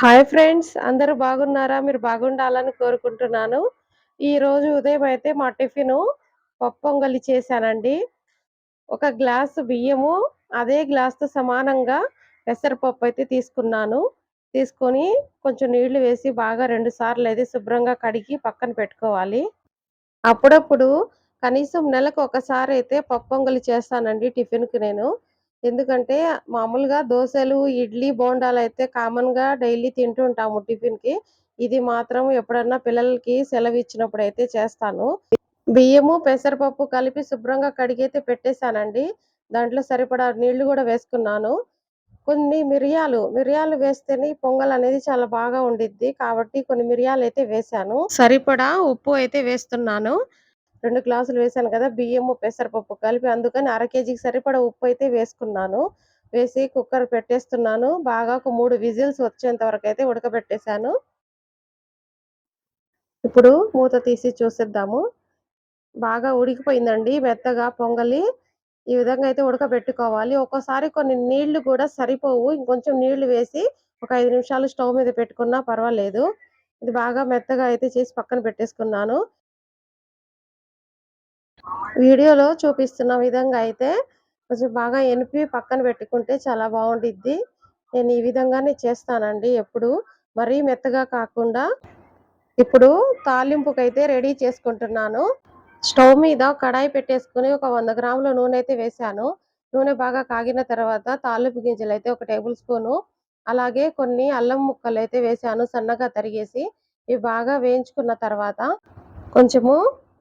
Hi friends అందరూ బాగున్నారా? మీరు బాగుండాలని కోరుకుంటున్నాను. ఈరోజు ఉదయం అయితే మా టిఫిను పప్పొంగలి చేశానండి. ఒక గ్లాసు బియ్యము అదే గ్లాస్తో సమానంగా పెసరపప్పు అయితే తీసుకున్నాను. తీసుకొని కొంచెం నీళ్ళు వేసి బాగా రెండు సార్లు అయితే శుభ్రంగా కడిగి పక్కన పెట్టుకోవాలి. అప్పుడప్పుడు కనీసం నెలకు ఒకసారి అయితే పప్పొంగలి చేస్తానండి టిఫిన్కి నేను. ఎందుకంటే మామూలుగా దోశలు ఇడ్లీ బోండాలు అయితే కామన్గా డైలీ తింటూ ఉంటాము టిఫిన్కి ఇది మాత్రం ఎప్పుడన్నా పిల్లలకి సెలవు ఇచ్చినప్పుడు అయితే చేస్తాను. బియ్యము పెసరపప్పు కలిపి శుభ్రంగా కడిగైతే పెట్టేశానండి. దాంట్లో సరిపడా నీళ్ళు కూడా వేసుకున్నాను. కొన్ని మిరియాలు మిరియాలు వేస్తేనే పొంగల్ అనేది చాలా బాగా ఉండిద్ది కాబట్టి కొన్ని మిరియాలు అయితే వేసాను సరిపడా ఉప్పు అయితే వేస్తున్నాను. రెండు గ్లాసులు వేసాను కదా బియ్యము పెసరపప్పు కలిపి అందుకని అర కేజీకి సరిపడా ఉప్పు అయితే వేసుకున్నాను. వేసి కుక్కర్ పెట్టేస్తున్నాను. బాగా ఒక మూడు విజిల్స్ వచ్చేంత వరకు అయితే ఉడకబెట్టేశాను. ఇప్పుడు మూత తీసి చూసేద్దాము. బాగా ఉడికిపోయిందండి మెత్తగా పొంగలి. ఈ విధంగా అయితే ఉడకబెట్టుకోవాలి. ఒక్కోసారి కొన్ని నీళ్ళు కూడా సరిపోవు. ఇంకొంచెం నీళ్ళు వేసి ఒక ఐదు నిమిషాలు స్టవ్ మీద పెట్టుకున్నా పర్వాలేదు. ఇది బాగా మెత్తగా అయితే చేసి పక్కన పెట్టేసుకున్నాను. వీడియోలో చూపిస్తున్న విధంగా అయితే కొంచెం బాగా ఎనిపి పక్కన పెట్టుకుంటే చాలా బాగుండిద్ది. నేను ఈ విధంగానే చేస్తానండి ఎప్పుడు. మరీ మెత్తగా కాకుండా ఇప్పుడు తాలింపుకైతే రెడీ చేసుకుంటున్నాను. స్టవ్ మీద కడాయి పెట్టేసుకుని ఒక వంద గ్రాముల నూనె అయితే వేసాను నూనె బాగా కాగిన తర్వాత తాలింపు గింజలు అయితే ఒక టేబుల్ స్పూను అలాగే కొన్ని అల్లం ముక్కలు అయితే వేసాను సన్నగా తరిగేసి. ఇవి బాగా వేయించుకున్న తర్వాత కొంచెము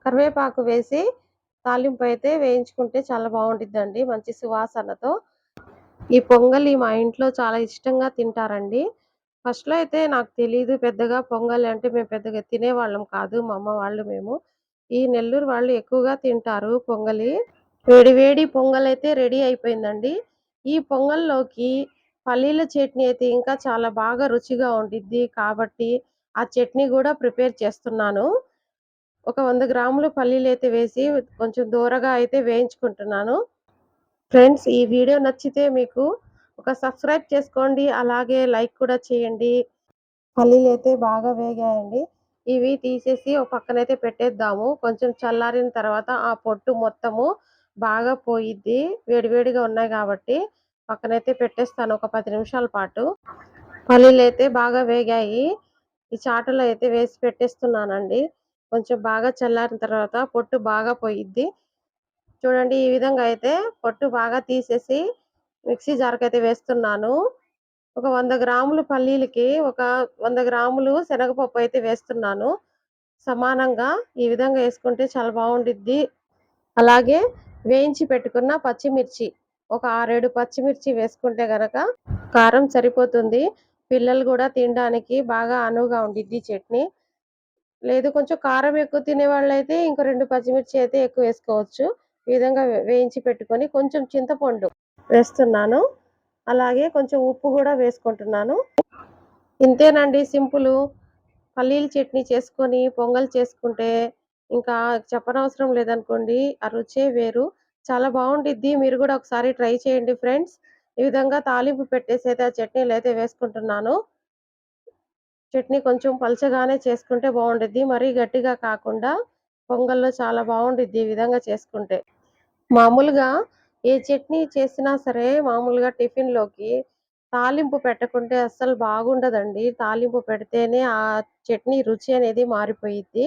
కరివేపాకు వేసి తాలింపు అయితే వేయించుకుంటే చాలా బాగుంటుందండి మంచి సువాసనతో. ఈ పొంగలి మా ఇంట్లో చాలా ఇష్టంగా తింటారండి. ఫస్ట్లో అయితే నాకు తెలియదు పెద్దగా పొంగలి అంటే మేము పెద్దగా తినేవాళ్ళం కాదు మా అమ్మ వాళ్ళు మేము. ఈ నెల్లూరు వాళ్ళు ఎక్కువగా తింటారు పొంగలి. వేడి వేడి పొంగల్ అయితే రెడీ అయిపోయిందండి. ఈ పొంగల్లోకి పల్లీల చట్నీ అయితే ఇంకా చాలా బాగా రుచిగా ఉండిద్ది కాబట్టి ఆ చట్నీ కూడా ప్రిపేర్ చేస్తున్నాను. ఒక వంద గ్రాములు పల్లీలు అయితే వేసి కొంచెం దూరగా అయితే వేయించుకుంటున్నాను. ఫ్రెండ్స్ ఈ వీడియో నచ్చితే మీకు ఒక సబ్స్క్రైబ్ చేసుకోండి అలాగే లైక్ కూడా చేయండి. పల్లీలు అయితే బాగా వేగాయండి. ఇవి తీసేసి ఒక పక్కనైతే పెట్టేద్దాము. కొంచెం చల్లారిన తర్వాత ఆ పొట్టు మొత్తము బాగా పోయిద్ది. వేడివేడిగా ఉన్నాయి కాబట్టి పక్కనైతే పెట్టేస్తాను ఒక పది నిమిషాల పాటు. పల్లీలు అయితే బాగా వేగాయి. ఈ చాటలో అయితే వేసి పెట్టేస్తున్నానండి. కొంచెం బాగా చల్లారిన తర్వాత పొట్టు బాగా పోయిద్ది. చూడండి ఈ విధంగా అయితే పొట్టు బాగా తీసేసి మిక్సీ జారకైతే వేస్తున్నాను. ఒక వంద గ్రాములు పల్లీలకి ఒక వంద గ్రాములు శనగపప్పు అయితే వేస్తున్నాను. సమానంగా ఈ విధంగా వేసుకుంటే చాలా బాగుండిద్ది. అలాగే వేయించి పెట్టుకున్న పచ్చిమిర్చి ఒక ఆరేడు పచ్చిమిర్చి వేసుకుంటే గనక కారం సరిపోతుంది. పిల్లలు కూడా తినడానికి బాగా అనువుగా ఉండిద్ది చట్నీ. లేదు కొంచెం కారం ఎక్కువ తినే వాళ్ళైతే ఇంకో రెండు పచ్చిమిర్చి అయితే ఎక్కువ వేసుకోవచ్చు. ఈ విధంగా వేయించి పెట్టుకొని కొంచెం చింతపండు వేస్తున్నాను. అలాగే కొంచెం ఉప్పు కూడా వేసుకుంటున్నాను. ఇంతేనండి సింపుల్. పల్లీల చట్నీ చేసుకొని పొంగల్ చేసుకుంటే ఇంకా చెప్పనవసరం లేదనుకోండి ఆ రుచే వేరు. చాలా బాగుండిద్ది. మీరు కూడా ఒకసారి ట్రై చేయండి ఫ్రెండ్స్. ఈ విధంగా తాలింపు పెట్టేసి అయితే ఆ చట్నీలు అయితే వేసుకుంటున్నాను. చట్నీ కొంచెం పలచగానే చేసుకుంటే బాగుండిద్ది. మరీ గట్టిగా కాకుండా పొంగల్లో చాలా బాగుండిద్ది ఈ విధంగా చేసుకుంటే. మామూలుగా ఏ చట్నీ చేసినా సరే మామూలుగా టిఫిన్లోకి తాలింపు పెట్టకుంటే అస్సలు బాగుండదండి. తాలింపు పెడితేనే ఆ చట్నీ రుచి అనేది మారిపోయిద్ది.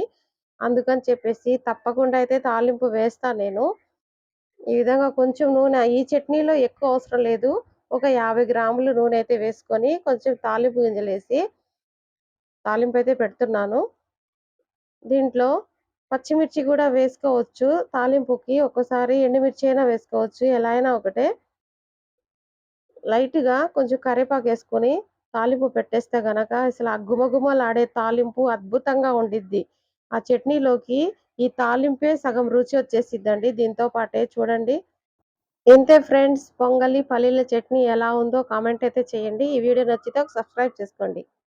అందుకని చెప్పేసి తప్పకుండా అయితే తాలింపు వేస్తా నేను. ఈ విధంగా కొంచెం నూనె ఈ చట్నీలో ఎక్కువ అవసరం లేదు. ఒక యాభై గ్రాములు నూనె అయితే వేసుకొని కొంచెం తాలింపు గింజలు వేసి తాలింపు అయితే పెడుతున్నాను. దీంట్లో పచ్చిమిర్చి కూడా వేసుకోవచ్చు. తాలింపుకి ఒక్కసారి ఎండుమిర్చి అయినా వేసుకోవచ్చు. ఎలా అయినా ఒకటే. లైట్గా కొంచెం కరివేపాకు వేసుకొని తాలింపు పెట్టేస్తే గనక అసలు ఆ గుమగుమలాడే తాలింపు అద్భుతంగా ఉండిద్ది. ఆ చట్నీలోకి ఈ తాలింపే సగం రుచి వచ్చేసిద్దండి. దీంతో పాటే చూడండి. ఇంతే ఫ్రెండ్స్ పొంగలి పల్లీల చట్నీ ఎలా ఉందో కామెంట్ అయితే చేయండి. ఈ వీడియో నచ్చితే సబ్స్క్రైబ్ చేసుకోండి.